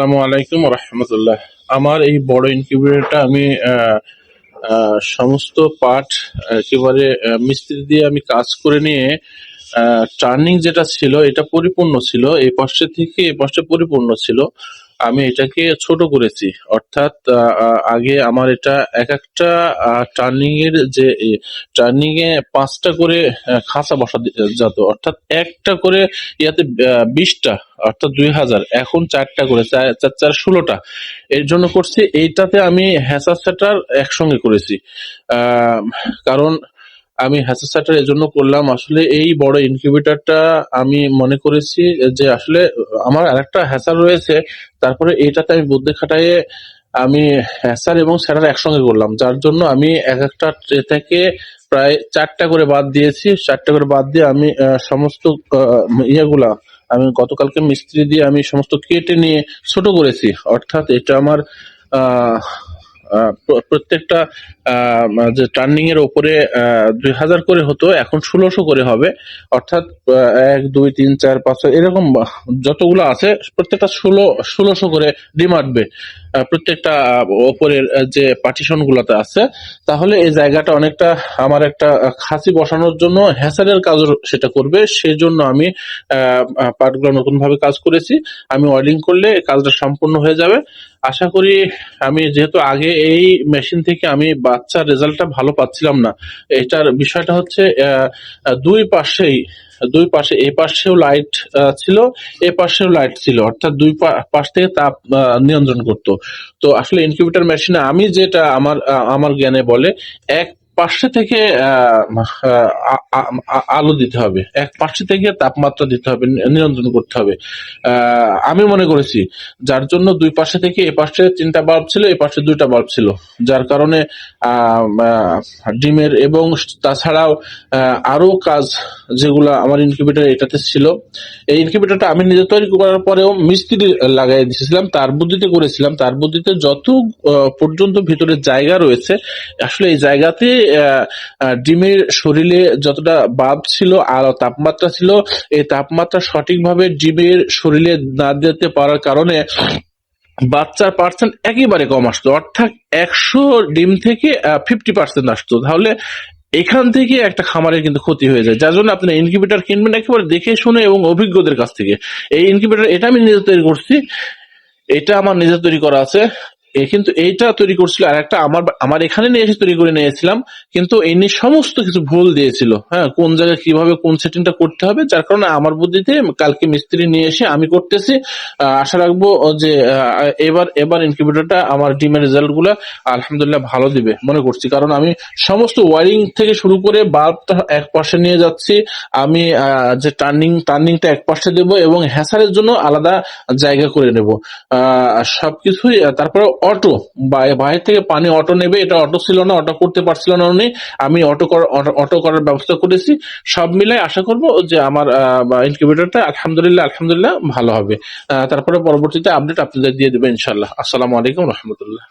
আসসালামু আলাইকুম রহমতুল্লাহ। আমার এই বড় ইনকিউবেটরটা আমি সমস্ত পার্ট একেবারে মিস্ত্রি দিয়ে আমি কাজ করে নিয়ে টার্নিং যেটা ছিল, এটা পরিপূর্ণ ছিল। এই পাশে থেকে এই পাশে পরিপূর্ণ ছিল। আমি এটাকে ছোট করেছি। অর্থাৎ আগে আমার এটা এক একটা টার্নিং এর যে টার্নিং এ পাঁচটা করে খাঁচা বসা যেত। অর্থাৎ একটা করে ইয়াতে বিশটা, অর্থাৎ দুই হাজার। এখন চারটা করে, চার চার ষোলোটা। এর জন্য করছি, এইটাতে আমি হ্যাসার একসঙ্গে করেছি। কারণ আমি হ্যাসার সেটার এই জন্য করলাম। আসলে এই বড় ইনকিউবেটরটা আমি মনে করেছি যে আসলে আমার আরেকটা হ্যাসার রয়েছে তারপরে এটাতে আমি বুদ্ধি খাটাইয়ে আমি হ্যাসার এবং স্যাটার একসঙ্গে করলাম যার জন্য আমি এক একটা ট্রে থেকে প্রায় চারটা করে বাদ দিয়েছি। চারটা করে বাদ দিয়ে আমি সমস্ত ইয়েগুলা আমি গতকালকে মিস্ত্রি দিয়ে আমি সমস্ত কেটে নিয়ে ছোট করেছি। অর্থাৎ এটা আমার আহ, প্রত্যেকটা যে টার্নিং এর উপরে দুই হাজার করে হতো, এখন ষোলোশো করে হবে। অর্থাৎ এক, দুই, তিন, চার, পাঁচ এরকম যতগুলো আছে, প্রত্যেকটা ষোলো, ষোলোশো করে ডিম আটবে প্রত্যেকটা ওপরের যে পার্টিশন গুলাতে আছে। তাহলে এই জায়গাটা অনেকটা আমার একটা খাসি বসানোর জন্য হ্যাসারের কাজও সেটা করবে। সেই জন্য আমি পার্টগুলো নতুন ভাবে কাজ করেছি। আমি ওয়েল্ডিং করলে কাজটা সম্পূর্ণ হয়ে যাবে। আশা করি আমি যেহেতু আগে এই মেশিন থেকে আমি বাচ্চার রেজাল্টটা ভালো পাচ্ছিলাম না। এটার বিষয়টা হচ্ছে দুই পাশেই, দুই পাশে, এ পাশেও লাইট ছিল, এ পাশেও লাইট ছিল, অর্থাৎ দুই পাশ থেকে তাপ নিয়ন্ত্রণ করত। তো আসলে ইনকিউবেটর মেশিনে আমি যেটা আমার আমার জ্ঞানে বলে, এক পাশে থেকে আলো দিতে হবে। এক পাশে থেকে তাপমাত্রা দিতে হবে নিয়ন্ত্রণ করতে হবে। আমি মনে করেছি যার জন্য দুই পাশে থেকে এ পাশে তিনটা বাল্ব ছিল এ পাশে দুইটা বাল্ব ছিল। যার কারণে ডিমের এবং তাছাড়াও আহ, আরও কাজ যেগুলো আমার ইনকিউবেটর এটাতে ছিল। এই ইনকিউবেটরটা আমি নিজে তৈরি করার পরেও মিস্ত্রি লাগাই দিয়েছিলাম তার বুদ্ধিতে করেছিলাম। তার বুদ্ধিতে যত পর্যন্ত ভিতরে জায়গা রয়েছে আসলে এই জায়গাতে ডিমের শরীরে যতটা বাপ ছিল আর তাপমাত্রা ছিল, এই তাপমাত্রা সঠিকভাবে ডিমের শরীরে না দিতে পারার কারণে বাচ্চার পার্সেন্ট একেবারে কম আসতো। অর্থাৎ একশো ডিম থেকে ফিফটি পার্সেন্ট আসতো। তাহলে এখান থেকে একটা খামারের কিন্তু ক্ষতি হয়ে যায়। যার জন্য আপনি ইনকিউবেটর কিনবেন একেবারে দেখে শুনে এবং অভিজ্ঞদের কাছ থেকে। এই ইনকিউবেটর এটা আমি নিজে তৈরি করছি। এটা আমার নিজে তৈরি করা আছে। কিন্তু এইটা তৈরি করছিল, আর একটা আমার আমার এখানে নিয়ে এসে তৈরি করে নিয়েছিলাম, কিন্তু এই নিয়ে সমস্ত কিছু ভুল দিয়েছিল। হ্যাঁ কোন জায়গায় কীভাবে কোন সেটিংটা করতে হবে, যার কারণে আমার বুদ্ধিতে কালকে মিস্ত্রি নিয়ে এসে আমি করতেছি। আশা রাখব যে এবার এবার ইনকিউবেটরটা আমার ডিমের রেজাল্টগুলা আলহামদুলিল্লাহ ভালো দিবে, মনে করছি। কারণ আমি সমস্ত ওয়ারিং থেকে শুরু করে বাল্বটা এক পাশে নিয়ে যাচ্ছি, আমি যে টার্নিং টার্নিংটা এক পাশে দেবো এবং হ্যাসারের জন্য আলাদা জায়গা করে নেব। সবকিছুই তারপরে অটো বাইরে থেকে পানি অটো নেবে, এটা অটো ছিল না অটো করতে পারছিল না উনি, আমি অটো অটো করার ব্যবস্থা করেছি। সব মিলাই আশা করব যে আমার ইনকিউবেটরটা আলহামদুলিল্লাহ আলহামদুলিল্লাহ ভালো হবে। তারপরে পরবর্তীতে আপডেট আপনাদের দিয়ে দেবে ইনশাল্লাহ আসসালামু আলাইকুম রহমতুল্লাহ।